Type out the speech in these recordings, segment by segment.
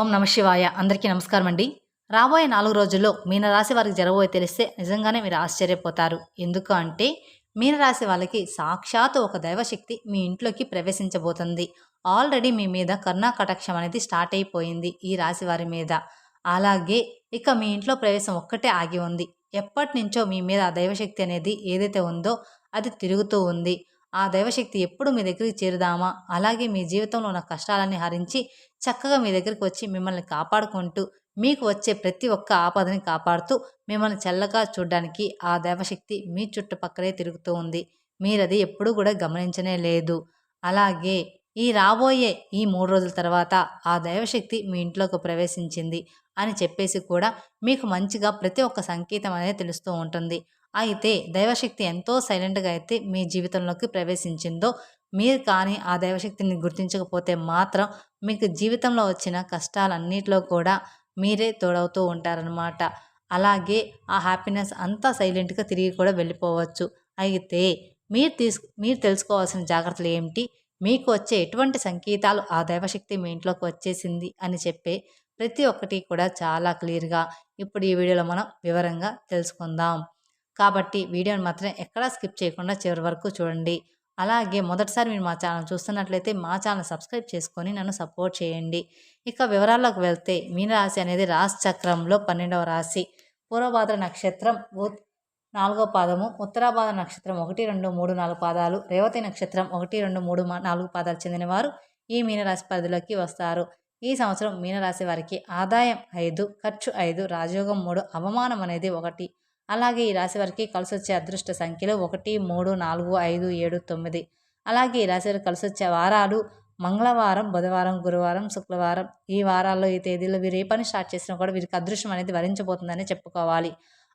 ఓం నమ శివాయ. అందరికీ నమస్కారం అండి. రాబోయే నాలుగు రోజుల్లో మీనరాశి వారికి జరగబోయే తెలిస్తే నిజంగానే మీరు ఆశ్చర్యపోతారు. ఎందుకు అంటే మీనరాశి వాళ్ళకి సాక్షాత్ ఒక దైవశక్తి మీ ఇంట్లోకి ప్రవేశించబోతుంది. ఆల్రెడీ మీ మీద కరుణా కటాక్షం అనేది స్టార్ట్ అయిపోయింది ఈ రాశి వారి మీద. అలాగే ఇక మీ ఇంట్లో ప్రవేశం ఒక్కటే ఆగి ఉంది. ఎప్పటి నుంచో మీ మీద ఆ దైవశక్తి అనేది ఏదైతే ఉందో అది తిరుగుతూ ఉంది. ఆ దైవశక్తి ఎప్పుడు మీ దగ్గరికి చేరుదామా? అలాగే మీ జీవితంలో ఉన్న కష్టాలన్నీ హరించి చక్కగా మీ దగ్గరికి వచ్చి మిమ్మల్ని కాపాడుకుంటూ మీకు వచ్చే ప్రతి ఒక్క ఆపదని కాపాడుతూ మిమ్మల్ని చల్లగా చూడడానికి ఆ దైవశక్తి మీ చుట్టుపక్కలే తిరుగుతూ ఉంది. మీరది ఎప్పుడూ కూడా గమనించనే లేదు. అలాగే ఈ రాబోయే ఈ మూడు రోజుల తర్వాత ఆ దైవశక్తి మీ ఇంట్లోకి ప్రవేశించింది అని చెప్పేసి కూడా మీకు మంచిగా ప్రతి ఒక్క సంకేతం అనేది తెలుస్తూ ఉంటుంది. అయితే దైవశక్తి ఎంతో సైలెంట్గా అయితే మీ జీవితంలోకి ప్రవేశించిందో మీరు కానీ ఆ దైవశక్తిని గుర్తించకపోతే మాత్రం మీకు జీవితంలో వచ్చిన కష్టాలన్నిటిలో కూడా మీరే తోడవుతూ ఉంటారనమాట అలాగే ఆ హ్యాపీనెస్ అంతా సైలెంట్గా తిరిగి కూడా వెళ్ళిపోవచ్చు. అయితే మీరు తీసు మీరు తెలుసుకోవాల్సిన జాగ్రత్తలు ఏమిటి? మీకు వచ్చే ఎటువంటి సంకేతాలు ఆ దైవశక్తి మీ ఇంట్లోకి వచ్చేసింది అని చెప్పే ప్రతి ఒక్కటి కూడా చాలా క్లియర్గా ఇప్పుడు ఈ వీడియోలో మనం వివరంగా తెలుసుకుందాం. కాబట్టి వీడియోని మాత్రం ఎక్కడా స్కిప్ చేయకుండా చివరి వరకు చూడండి. అలాగే మొదటిసారి మీరు మా ఛానల్ చూస్తున్నట్లయితే మా ఛానల్ సబ్స్క్రైబ్ చేసుకొని నన్ను సపోర్ట్ చేయండి. ఇక వివరాల్లోకి వెళ్తే మీనరాశి అనేది రాశి చక్రంలో పన్నెండవ రాశి. పూర్వభాద్ర నక్షత్రం నాలుగో పాదము ఉత్తరాభాద నక్షత్రం ఒకటి రెండు మూడు నాలుగు పాదాలు రేవతి నక్షత్రం ఒకటి రెండు మూడు నాలుగు పాదాలు చెందినవారు ఈ మీనరాశి పరిధిలోకి వస్తారు. ఈ సంవత్సరం మీనరాశి వారికి ఆదాయం ఐదు ఖర్చు ఐదు రాజయోగం మూడు అవమానం అనేది ఒకటి. అలాగే ఈ రాశి వారికి కలిసి వచ్చే అదృష్ట సంఖ్యలు ఒకటి మూడు నాలుగు ఐదు ఏడు తొమ్మిది. అలాగే ఈ రాశి వారికి కలిసి వచ్చే వారాలు మంగళవారం బుధవారం గురువారం శుక్రవారం ఈ వారాల్లో ఈ తేదీలో వీరు ఏ పని స్టార్ట్ చేసినా కూడా వీరికి అదృష్టం అనేది వరించబోతుందని చెప్పుకోవాలి.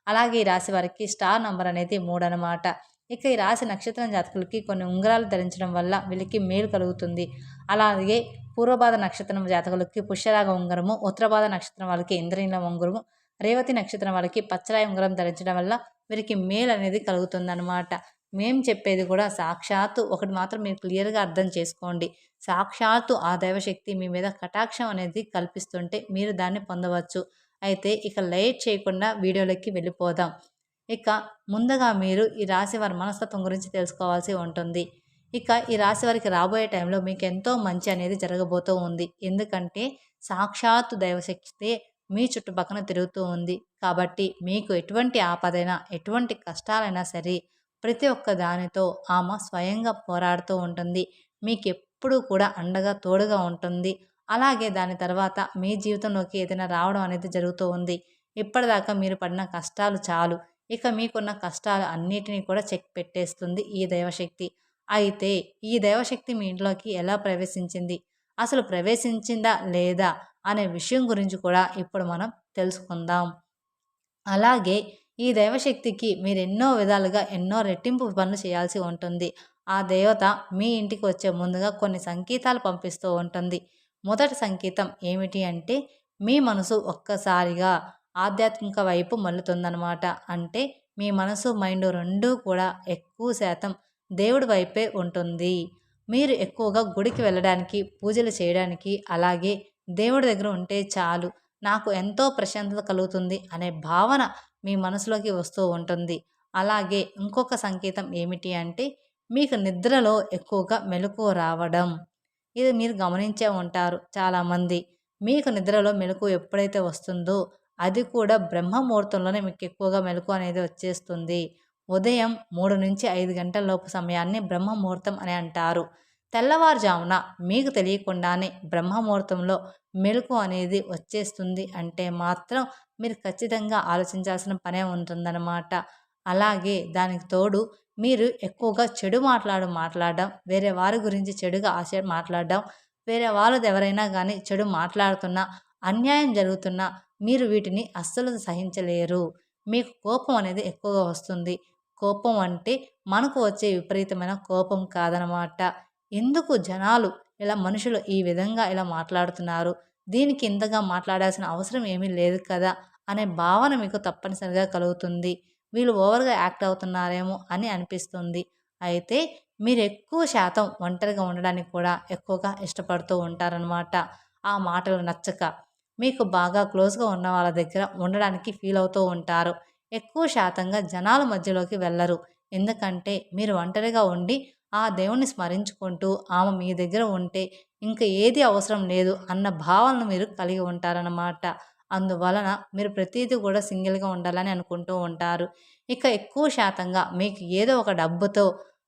అలాగే ఈ రాశి వారికి స్టార్ నంబర్ అనేది మూడు అనమాట ఇక ఈ రాశి నక్షత్రం జాతకులకి కొన్ని ఉంగరాలు ధరించడం వల్ల వీళ్ళకి మేలు కలుగుతుంది. అలాగే పూర్వబాధ నక్షత్రం జాతకులకి పుష్యరాగ ఉంగరము ఉత్తరబాధ నక్షత్రం వాళ్ళకి ఇంద్రనీల ఉంగరము రేవతి నక్షత్రం వాళ్ళకి పచ్చరాయి ఉంగరం ధరించడం వల్ల వీరికి మేలు అనేది కలుగుతుందన్నమాట. మేం చెప్పేది కూడా సాక్షాత్తు ఒకటి మాత్రం మీరు క్లియర్గా అర్థం చేసుకోండి. సాక్షాత్తు ఆ దైవశక్తి మీ మీద కటాక్షం అనేది కల్పిస్తుంటే మీరు దాన్ని పొందవచ్చు. అయితే ఇక లైట్ చేయకుండా వీడియోలోకి వెళ్ళిపోదాం. ఇక ముందుగా మీరు ఈ రాశి వారి మనస్తత్వం గురించి తెలుసుకోవాల్సి ఉంటుంది. ఇక ఈ రాశి వారికి రాబోయే టైంలో మీకు ఎంతో మంచి అనేది జరగబోతూ ఉంది. ఎందుకంటే సాక్షాత్తు దైవశక్తి మీ చుట్టుపక్కన తిరుగుతూ ఉంది. కాబట్టి మీకు ఎటువంటి ఆపదైనా ఎటువంటి కష్టాలైనా సరే ప్రతి ఒక్క దానితో ఆమె స్వయంగా పోరాడుతూ ఉంటుంది. మీకు ఎప్పుడూ కూడా అండగా తోడుగా ఉంటుంది. అలాగే దాని తర్వాత మీ జీవితంలోకి ఏదైనా రావడం అనేది జరుగుతూ ఉంది. ఇప్పటిదాకా మీరు పడిన కష్టాలు చాలు. ఇక మీకున్న కష్టాలు అన్నిటినీ కూడా చెక్ పెట్టేస్తుంది ఈ దైవశక్తి. అయితే ఈ దైవశక్తి మీ ఇంట్లోకి ఎలా ప్రవేశించింది? అసలు ప్రవేశించిందా లేదా అనే విషయం గురించి కూడా ఇప్పుడు మనం తెలుసుకుందాం. అలాగే ఈ దైవశక్తికి మీరు ఎన్నో విధాలుగా ఎన్నో రెట్టింపు పనులు చేయాల్సి ఉంటుంది. ఆ దేవత మీ ఇంటికి వచ్చే ముందుగా కొన్ని సంకేతాలు పంపిస్తూ ఉంటుంది. మొదటి సంకేతం ఏమిటి అంటే మీ మనసు ఒక్కసారిగా ఆధ్యాత్మిక వైపు మళ్ళుతుందనమాట అంటే మీ మనసు మైండ్ రెండూ కూడా ఎక్కువ శాతం దేవుడి వైపే ఉంటుంది. మీరు ఎక్కువగా గుడికి వెళ్ళడానికి పూజలు చేయడానికి అలాగే దేవుడి దగ్గర ఉంటే చాలు. నాకు ఎంతో ప్రశాంతత కలుగుతుంది అనే భావన మీ మనసులోకి వస్తూ ఉంటుంది. అలాగే ఇంకొక సంకేతం ఏమిటి అంటే మీకు నిద్రలో ఎక్కువగా మెలకు రావడం. ఇది మీరు గమనించే ఉంటారు చాలామంది. మీకు నిద్రలో మెలకు ఎప్పుడైతే వస్తుందో అది కూడా బ్రహ్మముహూర్తంలోనే మీకు ఎక్కువగా మెలకు అనేది వచ్చేస్తుంది. ఉదయం మూడు నుంచి ఐదు గంటల లోపు సమయాన్ని బ్రహ్మముహూర్తం అని అంటారు. తెల్లవారుజామున మీకు తెలియకుండానే బ్రహ్మముహూర్తంలో మెలకు అనేది వచ్చేస్తుంది అంటే మాత్రం మీరు ఖచ్చితంగా ఆలోచించాల్సిన పనే ఉంటుందన్నమాట. అలాగే దానికి తోడు మీరు ఎక్కువగా చెడు మాట్లాడు మాట్లాడడం వేరే వారి గురించి చెడుగా ఆశ మాట్లాడడం వేరే వాళ్ళది ఎవరైనా కానీ చెడు మాట్లాడుతున్నా అన్యాయం జరుగుతున్నా మీరు వీటిని అస్సలు సహించలేరు. మీకు కోపం అనేది ఎక్కువగా వస్తుంది. కోపం అంటే మనకు వచ్చే విపరీతమైన కోపం కాదనమాట ఎందుకు జనాలు ఇలా మనుషులు ఈ విధంగా ఇలా మాట్లాడుతున్నారు? దీనికి ఇంతగా మాట్లాడాల్సిన అవసరం ఏమీ లేదు కదా అనే భావన మీకు తప్పనిసరిగా కలుగుతుంది. వీళ్ళు ఓవర్గా యాక్ట్ అవుతున్నారేమో అని అనిపిస్తుంది. అయితే మీరు ఎక్కువ శాతం ఒంటరిగా ఉండడానికి కూడా ఎక్కువగా ఇష్టపడుతూ ఉంటారనమాట ఆ మాటలు నచ్చక మీకు బాగా క్లోజ్గా ఉన్న వాళ్ళ దగ్గర ఉండడానికి ఫీల్ అవుతూ ఉంటారు. ఎక్కువ శాతంగా జనాల మధ్యలోకి వెళ్ళరు. ఎందుకంటే మీరు ఒంటరిగా ఉండి ఆ దేవుణ్ణి స్మరించుకుంటూ ఆమె మీ దగ్గర ఉంటే ఇంకా ఏది అవసరం లేదు అన్న భావనను మీరు కలిగి ఉంటారన్నమాట. అందువలన మీరు ప్రతిదీ కూడా సింగిల్గా ఉండాలని అనుకుంటూ ఉంటారు. ఇక ఎక్కువ శాతంగా మీకు ఏదో ఒక డబ్బుతో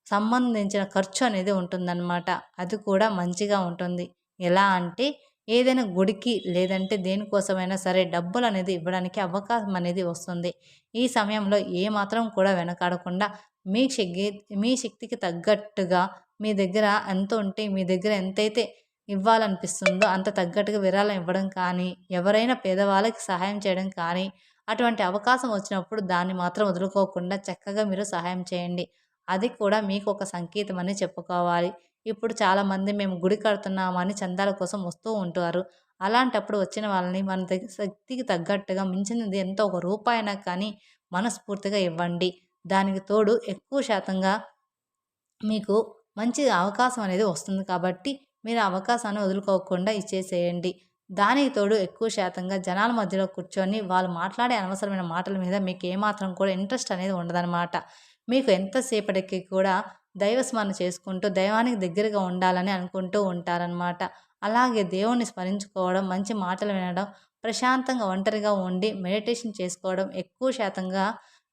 సంబంధించిన ఖర్చు అనేది ఉంటుందన్నమాట. అది కూడా మంచిగా ఉంటుంది. ఎలా అంటే ఏదైనా గుడికి లేదంటే దేనికోసమైనా సరే డబ్బులు అనేది ఇవ్వడానికి అవకాశం అనేది వస్తుంది. ఈ సమయంలో ఏమాత్రం కూడా వెనకాడకుండా మీ శక్తి మీ శక్తికి తగ్గట్టుగా మీ దగ్గర ఎంత ఉంటే మీ దగ్గర ఎంతైతే ఇవ్వాలనిపిస్తుందో అంత తగ్గట్టుగా విరాళం ఇవ్వడం కానీ ఎవరైనా పేదవాళ్ళకి సహాయం చేయడం కానీ అటువంటి అవకాశం వచ్చినప్పుడు దాన్ని మాత్రం వదులుకోకుండా చక్కగా మీరు సహాయం చేయండి. అది కూడా మీకు ఒక సంకేతం అని చెప్పుకోవాలి. ఇప్పుడు చాలామంది మేము గుడి కడుతున్నామని చందాల కోసం వస్తూ ఉంటారు. అలాంటప్పుడు వచ్చిన వాళ్ళని మన దగ్గర శక్తికి తగ్గట్టుగా మించినది ఎంతో ఒక రూపాయినా కానీ మనస్ఫూర్తిగా ఇవ్వండి. దానికి తోడు ఎక్కువ శాతంగా మీకు మంచి అవకాశం అనేది వస్తుంది కాబట్టి మీరు అవకాశాన్ని వదులుకోకుండా ఇచ్చేసేయండి. దానికి తోడు ఎక్కువ శాతంగా జనాల మధ్యలో కూర్చొని వాళ్ళు మాట్లాడే అనవసరమైన మాటల మీద మీకు ఏమాత్రం కూడా ఇంట్రెస్ట్ అనేది ఉండదన్నమాట. మీకు ఎంతసేపటికి కూడా దైవస్మరణ చేసుకుంటూ దైవానికి దగ్గరగా ఉండాలని అనుకుంటూ ఉంటారనమాట అలాగే దేవుణ్ణి స్మరించుకోవడం మంచి మాటలు వినడం ప్రశాంతంగా ఒంటరిగా ఉండి మెడిటేషన్ చేసుకోవడం ఎక్కువ శాతంగా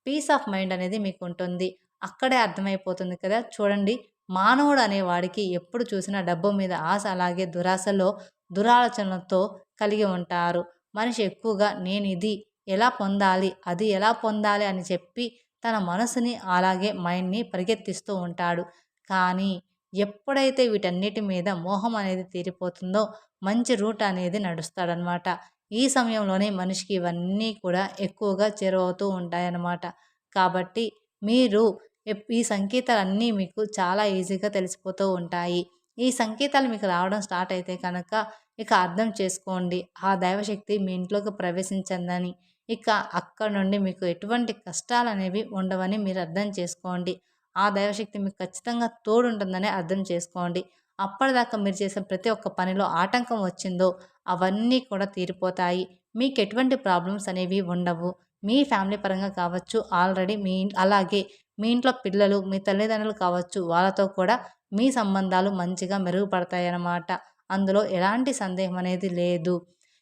పీస్ ఆఫ్ మైండ్ అనేది మీకు ఉంటుంది అక్కడే అర్థమైపోతుంది కదా. చూడండి మానవుడు అనేవాడికి ఎప్పుడు చూసినా డబ్బు మీద ఆశ అలాగే దురాశలో దురాలోచనలతో కలిగి ఉంటారు. మనిషి ఎక్కువగా నేను ఇది ఎలా పొందాలి? అది ఎలా పొందాలి? అని చెప్పి తన మనసుని అలాగే మైండ్ని పరిగెత్తిస్తూ ఉంటాడు. కానీ ఎప్పుడైతే వీటన్నిటి మీద మోహం అనేది తీరిపోతుందో మంచి రూట్ అనేది నడుస్తాడనమాట ఈ సమయంలోనే మనిషికి ఇవన్నీ కూడా ఎక్కువగా చేరువవుతూ ఉంటాయన్నమాట. కాబట్టి మీరు ఈ సంకేతాలన్నీ మీకు చాలా ఈజీగా తెలిసిపోతూ ఉంటాయి. ఈ సంకేతాలు మీకు రావడం స్టార్ట్ అయితే కనుక ఇక అర్థం చేసుకోండి. ఆ దైవశక్తి మీ ఇంట్లోకి ప్రవేశించిందని ఇక అక్కడ నుండి మీకు ఎటువంటి కష్టాలు అనేవి ఉండవని మీరు అర్థం చేసుకోండి. ఆ దైవశక్తి మీకు ఖచ్చితంగా తోడుంటుందని అర్థం చేసుకోండి. అప్పటిదాకా మీరు చేసిన ప్రతి ఒక్క పనిలో ఆటంకం వచ్చిందో అవన్నీ కూడా తీరిపోతాయి. మీకు ఎటువంటి ప్రాబ్లమ్స్ అనేవి ఉండవు. మీ ఫ్యామిలీ పరంగా కావచ్చు ఆల్రెడీ మీ అలాగే మీ ఇంట్లో పిల్లలు మీ తల్లిదండ్రులు కావచ్చు వాళ్ళతో కూడా మీ సంబంధాలు మంచిగా మెరుగుపడతాయన్నమాట. అందులో ఎలాంటి సందేహం అనేది లేదు.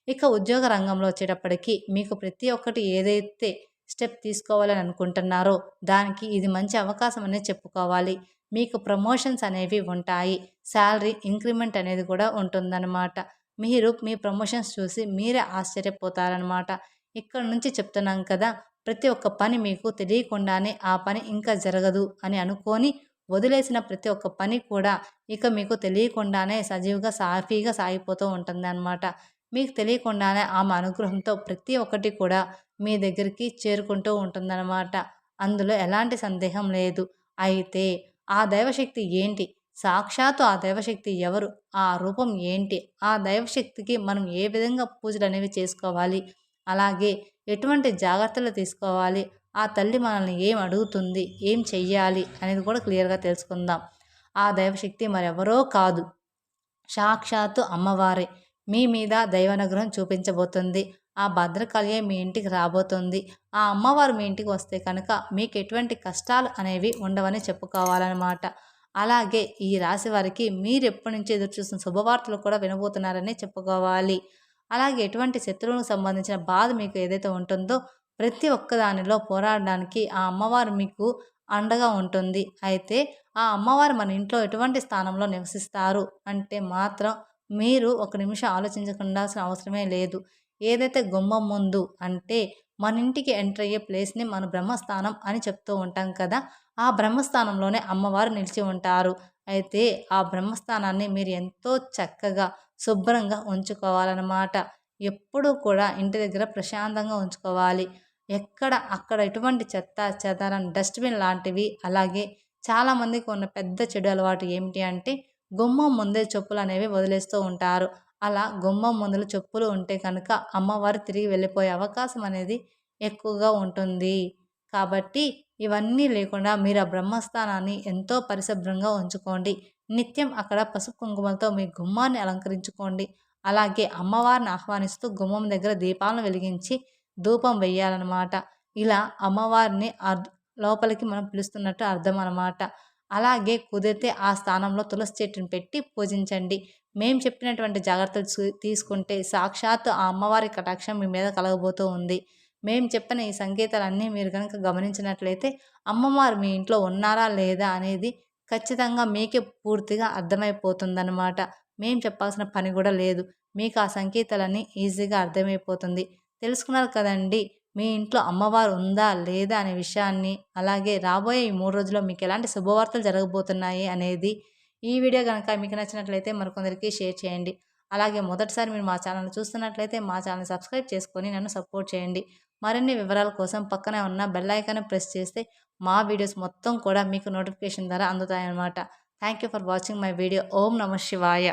ఇక ఉద్యోగ రంగంలో వచ్చేటప్పటికి మీకు ప్రతి ఒక్కటి ఏదైతే స్టెప్ తీసుకోవాలని అనుకుంటున్నారో దానికి ఇది మంచి అవకాశం అనేది చెప్పుకోవాలి. మీకు ప్రమోషన్స్ అనేవి ఉంటాయి. శాలరీ ఇంక్రిమెంట్ అనేది కూడా ఉంటుందన్నమాట. మీరు మీ ప్రమోషన్స్ చూసి మీరే ఆశ్చర్యపోతారనమాట ఇక్కడ నుంచి చెప్తున్నాం కదా ప్రతి ఒక్క పని మీకు తెలియకుండానే ఆ పని ఇంకా జరగదు అని అనుకొని వదిలేసిన ప్రతి ఒక్క పని కూడా ఇక మీకు తెలియకుండానే సజీవుగా సాఫీగా సాగిపోతూ ఉంటుంది అనమాట మీకు తెలియకుండానే ఆమె అనుగ్రహంతో ప్రతి ఒక్కటి కూడా మీ దగ్గరికి చేరుకుంటూ ఉంటుందన్నమాట. అందులో ఎలాంటి సందేహం లేదు. అయితే ఆ దైవశక్తి ఏంటి? సాక్షాత్తు ఆ దైవశక్తి ఎవరు? ఆ రూపం ఏంటి? ఆ దైవశక్తికి మనం ఏ విధంగా పూజలు అనేవి చేసుకోవాలి? అలాగే ఎటువంటి జాగ్రత్తలు తీసుకోవాలి? ఆ తల్లి మనల్ని ఏం అడుగుతుంది? ఏం చెయ్యాలి? అనేది కూడా క్లియర్గా తెలుసుకుందాం. ఆ దైవశక్తి మరెవరో కాదు. సాక్షాత్తు అమ్మవారే. మీ మీద దైవానుగ్రహం చూపించబోతుంది. ఆ భద్రకాళియే మీ ఇంటికి రాబోతుంది. ఆ అమ్మవారు మీ ఇంటికి వస్తే కనుక మీకు ఎటువంటి కష్టాలు అనేవి ఉండవని చెప్పుకోవాలన్నమాట. అలాగే ఈ రాశి వారికి మీరు ఎప్పటి నుంచి ఎదురు చూస్తున్న శుభవార్తలు కూడా వినబోతున్నారని చెప్పుకోవాలి. అలాగే ఎటువంటి శత్రువులకు సంబంధించిన బాధ మీకు ఏదైతే ఉంటుందో ప్రతి ఒక్కదానిలో పోరాడడానికి ఆ అమ్మవారు మీకు అండగా ఉంటుంది. అయితే ఆ అమ్మవారు మన ఇంట్లో ఎటువంటి స్థానంలో నివసిస్తారు అంటే మాత్రం మీరు ఒక నిమిషం ఆలోచించకుండాల్సిన అవసరమే లేదు. ఏదైతే గుమ్మం ముందు అంటే మన ఇంటికి ఎంటర్ అయ్యే ప్లేస్ని మన బ్రహ్మస్థానం అని చెప్తూ ఉంటాం కదా ఆ బ్రహ్మస్థానంలోనే అమ్మవారు నిలిచి ఉంటారు. అయితే ఆ బ్రహ్మస్థానాన్ని మీరు ఎంతో చక్కగా శుభ్రంగా ఉంచుకోవాలన్నమాట. ఎప్పుడూ కూడా ఇంటి దగ్గర ప్రశాంతంగా ఉంచుకోవాలి. ఎక్కడ అక్కడ ఎటువంటి చెత్త చెదారం డస్ట్బిన్ లాంటివి అలాగే చాలామందికి ఉన్న పెద్ద చెడు అలవాటు ఏమిటి అంటే గుమ్మం ముందే చెప్పులు అనేవి వదిలేస్తూ ఉంటారు. అలా గుమ్మం ముందులు చెప్పులు ఉంటే కనుక అమ్మవారు తిరిగి వెళ్ళిపోయే అవకాశం అనేది ఎక్కువగా ఉంటుంది. కాబట్టి ఇవన్నీ లేకుండా మీరు ఆ బ్రహ్మస్థానాన్ని ఎంతో పరిశుభ్రంగా ఉంచుకోండి. నిత్యం అక్కడ పసుపు కుంకుమలతో మీ గుమ్మాన్ని అలంకరించుకోండి. అలాగే అమ్మవారిని ఆహ్వానిస్తూ గుమ్మం దగ్గర దీపాలను వెలిగించి ధూపం వెయ్యాలన్నమాట. ఇలా అమ్మవారిని లోపలికి మనం పిలుస్తున్నట్టు అర్థం అనమాట అలాగే కుదిరితే ఆ స్థానంలో తులసి చెట్టుని పెట్టి పూజించండి. మేము చెప్పినటువంటి జాగ్రత్తలు తీసుకుంటే సాక్షాత్తు ఆ అమ్మవారి కటాక్షం మీ మీద కలగబోతూ ఉంది. మేము చెప్పిన ఈ సంకేతాలన్నీ మీరు కనుక గమనించినట్లయితే అమ్మవారు మీ ఇంట్లో ఉన్నారా లేదా అనేది ఖచ్చితంగా మీకే పూర్తిగా అర్థమైపోతుందన్నమాట. మేము చెప్పాల్సిన పని కూడా లేదు. మీకు ఆ సంకేతాలన్నీ ఈజీగా అర్థమైపోతుంది. తెలుసుకున్నారు కదండి? మీ ఇంట్లో అమ్మవారు ఉందా లేదా అనే విషయాన్ని అలాగే రాబోయే ఈ మూడు రోజుల్లో మీకు ఎలాంటి శుభవార్తలు జరగబోతున్నాయి అనేది ఈ వీడియో కనుక మీకు నచ్చినట్లయితే మరికొందరికి షేర్ చేయండి. అలాగే మొదటిసారి మీరు మా ఛానల్ చూస్తున్నట్లయితే మా ఛానల్ సబ్స్క్రైబ్ చేసుకొని నన్ను సపోర్ట్ చేయండి. మరిన్ని వివరాల కోసం పక్కనే ఉన్న బెల్ ఐకాన్ ప్రెస్ చేస్తే మా వీడియోస్ మొత్తం కూడా మీకు నోటిఫికేషన్ ద్వారా అందుతాయన్నమాట. Thank you for watching my video. ఓం నమ శివాయ.